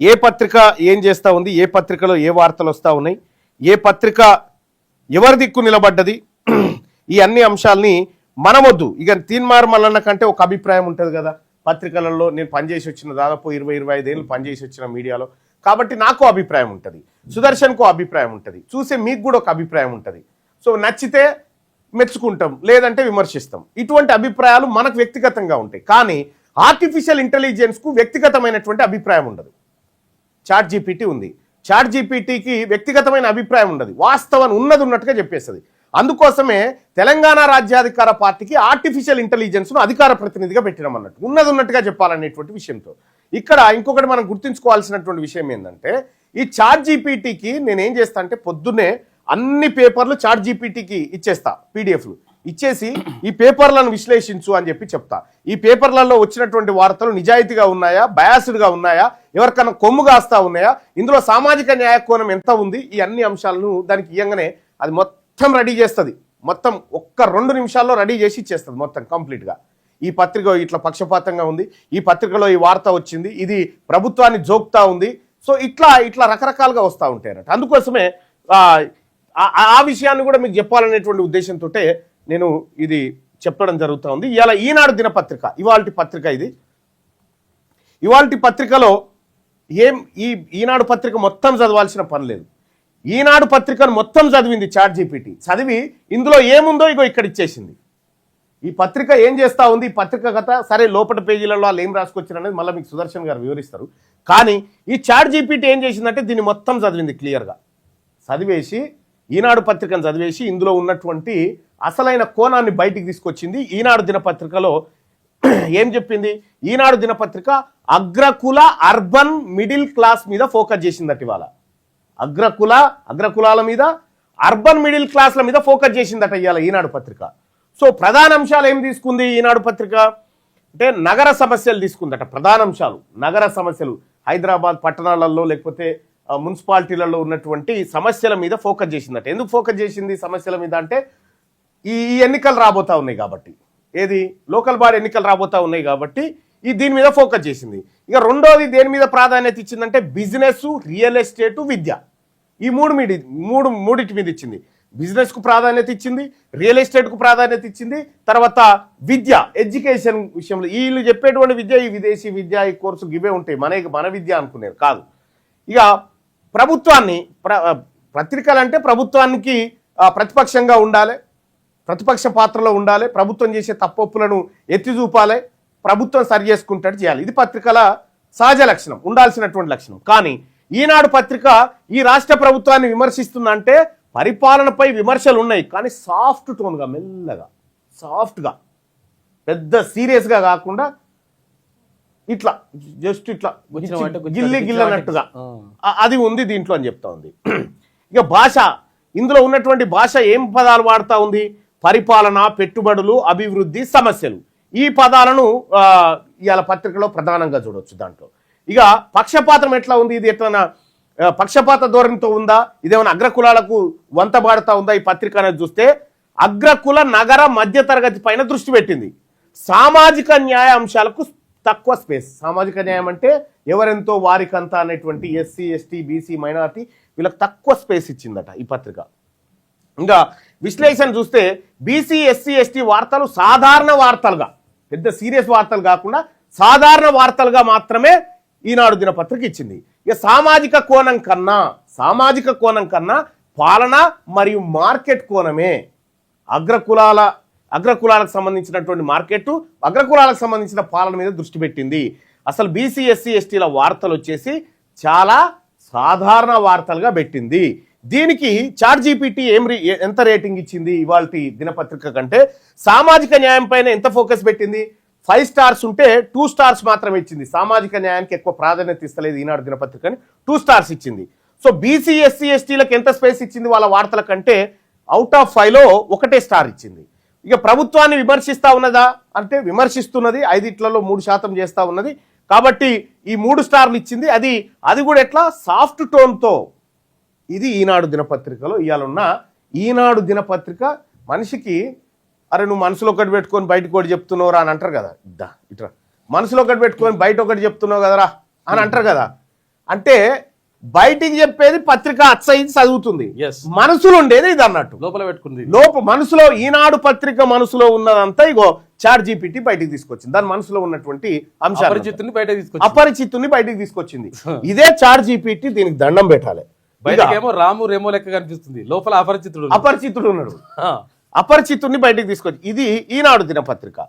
ఏ పత్రిక ఏం చేస్తూ ఉంది? ఏ పత్రికలో ఏ వార్తలు వస్తూ ఉన్నాయి? ఏ పత్రిక ఎవరి దిక్కు నిలబడ్డది? ఈ అన్ని అంశాలని మనమొద్దు. ఇక తీన్మార్ మల్లన్న కంటే ఒక అభిప్రాయం ఉంటుంది కదా. పత్రికలలో నేను పనిచేసి వచ్చిన దాదాపు ఇరవై ఇరవై ఐదేళ్ళు పనిచేసి వచ్చిన మీడియాలో. కాబట్టి నాకు అభిప్రాయం ఉంటుంది. సుదర్శన్కు అభిప్రాయం ఉంటుంది. చూసే మీకు కూడా ఒక అభిప్రాయం ఉంటుంది. సో నచ్చితే మెచ్చుకుంటాం లేదంటే విమర్శిస్తాం. ఇటువంటి అభిప్రాయాలు మనకు వ్యక్తిగతంగా ఉంటాయి. కానీ ఆర్టిఫిషియల్ ఇంటెలిజెన్స్కు వ్యక్తిగతమైనటువంటి అభిప్రాయం ఉండదు. చాట్ జీపీటీ ఉంది. చాట్ జీపీటీకి వ్యక్తిగతమైన అభిప్రాయం ఉండదు. వాస్తవం ఉన్నది ఉన్నట్టుగా చెప్పేస్తుంది. అందుకోసమే తెలంగాణ రాజ్యాధికార పార్టీకి ఆర్టిఫిషియల్ ఇంటెలిజెన్స్ను అధికార ప్రతినిధిగా పెట్టినాం అన్నట్టు. ఉన్నది ఉన్నట్టుగా చెప్పాలనేటువంటి విషయంతో. ఇక్కడ ఇంకొకటి మనం గుర్తుంచుకోవాల్సినటువంటి విషయం ఏంటంటే ఈ చాట్ జీపీటీకి నేనేం చేస్తా అంటే పొద్దున్నే అన్ని పేపర్లు చాట్ జీపీటీకి ఇచ్చేస్తా పీడిఎఫ్లు. ఇచ్చేసి ఈ పేపర్లను విశ్లేషించు అని చెప్పి చెప్తా. ఈ పేపర్లలో వచ్చినటువంటి వార్తలు నిజాయితీగా ఉన్నాయా? బయాస్డ్గా ఉన్నాయా? ఎవరికన్నా కొమ్ము కాస్తా ఉన్నాయా? ఇందులో సామాజిక న్యాయ కోణం ఎంత ఉంది? ఈ అన్ని అంశాలను దానికి ఇయ్యంగానే అది మొత్తం రెడీ చేస్తుంది. మొత్తం ఒక్క రెండు నిమిషాల్లో రెడీ చేసి ఇచ్చేస్తుంది మొత్తం కంప్లీట్గా. ఈ పత్రిక ఇట్లా పక్షపాతంగా ఉంది. ఈ పత్రికలో ఈ వార్త వచ్చింది. ఇది ప్రభుత్వాన్ని జోక్తా ఉంది. సో ఇట్లా ఇట్లా రకరకాలుగా వస్తూ ఉంటాయి అన్నట్టు అందుకోసమే ఆ, ఆ- విషయాన్ని కూడా మీకు చెప్పాలనేటువంటి ఉద్దేశంతో నేను ఇది చెప్పడం జరుగుతూ ఉంది. ఇవాళ ఈనాడు దినపత్రిక ఇవాల్టి పత్రిక ఇది. ఇవాల్టి పత్రికలో ఏం ఈ ఈనాడు పత్రిక మొత్తం చదవాల్సిన పని లేదు. ఈనాడు పత్రికను మొత్తం చదివింది చాట్ జీపీటీ చదివి ఇందులో ఏముందో ఇగో ఇక్కడ ఇచ్చేసింది. ఈ పత్రిక ఏం చేస్తా ఉంది? ఈ పత్రిక కథ సరే లోపల పేజీలలో వాళ్ళు ఏం రాసుకొచ్చారు అనేది మళ్ళీ మీకు సుదర్శన్ గారు వివరిస్తారు. కానీ ఈ చాట్ జీపీటీ ఏం చేసిందంటే దీన్ని మొత్తం చదివింది క్లియర్గా. చదివేసి ఈనాడు పత్రికను చదివేసి ఇందులో ఉన్నటువంటి అసలైన కోణాన్ని బయటికి తీసుకొచ్చింది ఈనాడు దినపత్రికలో. ఏం చెప్పింది? ఈనాడు దినపత్రిక అగ్రకుల అర్బన్ మిడిల్ క్లాస్ మీద ఫోకస్ చేసిందట ఇవాళ. అగ్రకుల అగ్రకులాల మీద అర్బన్ మిడిల్ క్లాస్ల మీద ఫోకస్ చేసిందట ఇవాళ ఈనాడు పత్రిక. సో ప్రధాన అంశాలు ఏం తీసుకుంది ఈనాడు పత్రిక? అంటే నగర సమస్యలు తీసుకుందట ప్రధాన అంశాలు. నగర సమస్యలు. హైదరాబాద్ పట్టణాలలో లేకపోతే మున్సిపాలిటీలలో ఉన్నటువంటి సమస్యల మీద ఫోకస్ చేసిందట. ఎందుకు ఫోకస్ చేసింది సమస్యల మీద అంటే ఈ ఎన్నికలు రాబోతా ఉన్నాయి కాబట్టి. ఏది? లోకల్ బాడీ ఎన్నికలు రాబోతా ఉన్నాయి కాబట్టి ఈ దీని మీద ఫోకస్ చేసింది. ఇక రెండోది దేని మీద ప్రాధాన్యత ఇచ్చిందంటే బిజినెస్ రియల్ ఎస్టేటు విద్య. ఈ మూడు మీద మూడు మూడింటి మీద ఇచ్చింది. బిజినెస్కు ప్రాధాన్యత ఇచ్చింది రియల్ ఎస్టేట్కు ప్రాధాన్యత ఇచ్చింది తర్వాత విద్య ఎడ్యుకేషన్ విషయంలో. వీళ్ళు చెప్పేటువంటి విద్య ఈ విదేశీ విద్య ఈ కోర్సు ఇవే ఉంటాయి మన మన విద్య అనుకునేది కాదు. ఇక ప్రభుత్వాన్ని ప్ర పత్రికలు అంటే ప్రభుత్వానికి ప్రతిపక్షంగా ఉండాలి ప్రతిపక్ష పాత్రలో ఉండాలి ప్రభుత్వం చేసే తప్పొప్పులను ఎత్తి చూపాలి ప్రభుత్వం సరి చేసుకుంటే చేయాలి. ఇది పత్రికల సహజ లక్షణం ఉండాల్సినటువంటి లక్షణం. కానీ ఈనాడు పత్రిక ఈ రాష్ట్ర ప్రభుత్వాన్ని విమర్శిస్తుందంటే పరిపాలనపై విమర్శలు ఉన్నాయి. కానీ సాఫ్ట్ టోన్గా మెల్లగా సాఫ్ట్గా పెద్ద సీరియస్గా కాకుండా ఇట్లా జస్ట్ ఇట్లా గిల్లి గిల్లనట్టుగా. అది ఉంది దీంట్లో అని చెప్తా ఉంది. ఇక భాష ఇందులో ఉన్నటువంటి భాష ఏం పదాలు వాడుతా ఉంది? పరిపాలన పెట్టుబడులు అభివృద్ధి సమస్యలు. ఈ పదాలను ఇవాళ పత్రికలో ప్రధానంగా చూడొచ్చు దాంట్లో. ఇక పక్షపాతం ఎట్లా ఉంది? ఇది ఎట్లా పక్షపాత ధోరణితో ఉందా? ఇదేమైనా అగ్రకులాలకు వంతబాడుతా ఉందా ఈ పత్రిక అనేది చూస్తే? అగ్రకుల నగర మధ్యతరగతి పైన దృష్టి పెట్టింది. సామాజిక న్యాయ అంశాలకు తక్కువ స్పేస్. సామాజిక న్యాయం అంటే ఎవరెంతో వారికంతా అనేటువంటి ఎస్సీ ఎస్టీ బీసీ మైనార్టీ వీళ్ళకి తక్కువ స్పేస్ ఇచ్చిందట ఈ పత్రిక. ఇంకా విశ్లేషణ చూస్తే బీసీ ఎస్సీ ఎస్టీ వార్తలు సాధారణ వార్తలుగా పెద్ద సీరియస్ వార్తలు కాకుండా సాధారణ వార్తలుగా మాత్రమే ఈనాడు దినపత్రిక ఇచ్చింది. ఇక సామాజిక కోణం కన్నా సామాజిక కోణం కన్నా పాలన మరియు మార్కెట్ కోణమే అగ్రకులాల అగ్రకులాలకు సంబంధించినటువంటి మార్కెట్ అగ్రకులాలకు సంబంధించిన పాలన మీద దృష్టి పెట్టింది. అసలు బీసీ ఎస్సీ ఎస్టీల వార్తలు వచ్చేసి చాలా సాధారణ వార్తలుగా పెట్టింది. దీనికి చాట్ జీపీటీ ఏం ఎంత రేటింగ్ ఇచ్చింది ఇవాళ దినపత్రిక కంటే? సామాజిక న్యాయం పైన ఎంత ఫోకస్ పెట్టింది? ఫైవ్ స్టార్స్ ఉంటే టూ స్టార్స్ మాత్రమే ఇచ్చింది. సామాజిక న్యాయానికి ఎక్కువ ప్రాధాన్యత ఇస్తలేదు ఈనాడు దినపత్రికని టూ స్టార్స్ ఇచ్చింది. సో బీసీ ఎస్సీ ఎస్టీలకు ఎంత స్పేస్ ఇచ్చింది వాళ్ళ వార్తల కంటే? అవుట్ ఆఫ్ ఫైవ్లో ఒకటే స్టార్ ఇచ్చింది. ఇక ప్రభుత్వాన్ని విమర్శిస్తా ఉన్నదా? అంటే విమర్శిస్తున్నది ఐదిట్లలో మూడు శాతం చేస్తూ ఉన్నది. కాబట్టి ఈ మూడు స్టార్లు ఇచ్చింది. అది అది కూడా ఎట్లా? సాఫ్ట్ టోన్తో. ఇది ఈనాడు దినపత్రికలో ఇవాళ ఈనాడు దినపత్రిక మనిషికి అరే నువ్వు మనసులో ఒకటి పెట్టుకొని బయటకు ఒకటి చెప్తున్నావురా అని అంటారు కదా. ఇద్దా ఇట్రా. మనసులో ఒకటి పెట్టుకొని బయట ఒకటి చెప్తున్నావు కదరా అని అంటారు కదా. అంటే బయటికి చెప్పేది పత్రిక అచ్చయింది చదువుతుంది. మనసులో ఉండేది ఇది అన్నట్టు. లోపల పెట్టుకుంది. లోపు మనసులో ఈనాడు పత్రిక మనసులో ఉన్నదంతా ఇగో చాట్ జీపీటీ బయటికి తీసుకొచ్చింది. దాని మనసులో ఉన్నటువంటి అంశాలు అపరిచితుని బయటికి తీసుకొచ్చింది. ఇదే చాట్ జీపీటీ దీనికి దండం పెట్టాలి. బయటకేమో రాము రేమో లెక్క కనిపిస్తుంది. లోపల అపరిచితుడు అపరిచితుడు ఉన్నాడు. అపరిచితుడిని బయటికి తీసుకొచ్చి ఇది ఈనాడు దినపత్రిక.